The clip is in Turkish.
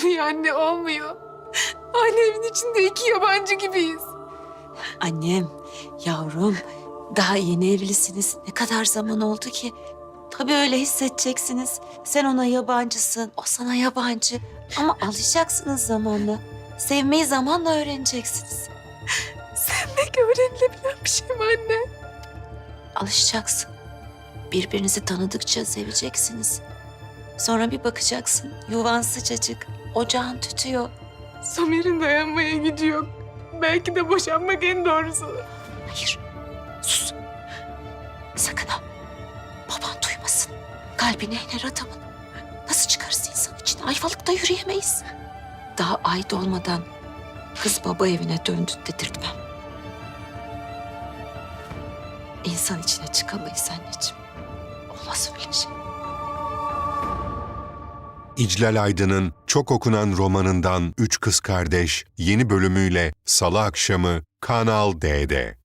Olmuyor anne olmuyor. Aynı evin içinde iki yabancı gibiyiz. Annem, yavrum, daha yeni evlisiniz. Ne kadar zaman oldu ki? Tabii öyle hissedeceksiniz. Sen ona yabancısın, o sana yabancı. Ama alışacaksınız zamanla. Sevmeyi zamanla öğreneceksiniz. Sevmek öğrenilebilen bir şey mi anne? Alışacaksın. Birbirinizi tanıdıkça seveceksiniz. Sonra bir bakacaksın, yuvan sıcacık, ocağın tütüyor. Somer'in dayanmaya gücü yok. Belki de boşanmak en doğrusu. Hayır, sus. Sakın ha. Baban duymasın. Kalbine iner adamın. Nasıl çıkarız insan için? Ayvalıkta yürüyemeyiz. Daha ay dolmadan kız baba evine döndü dedirtmem. İnsan içine çıkamayız anneciğim. Olmaz öyle şey. İclal Aydın'ın çok okunan romanından Üç Kız Kardeş yeni bölümüyle Salı akşamı Kanal D'de.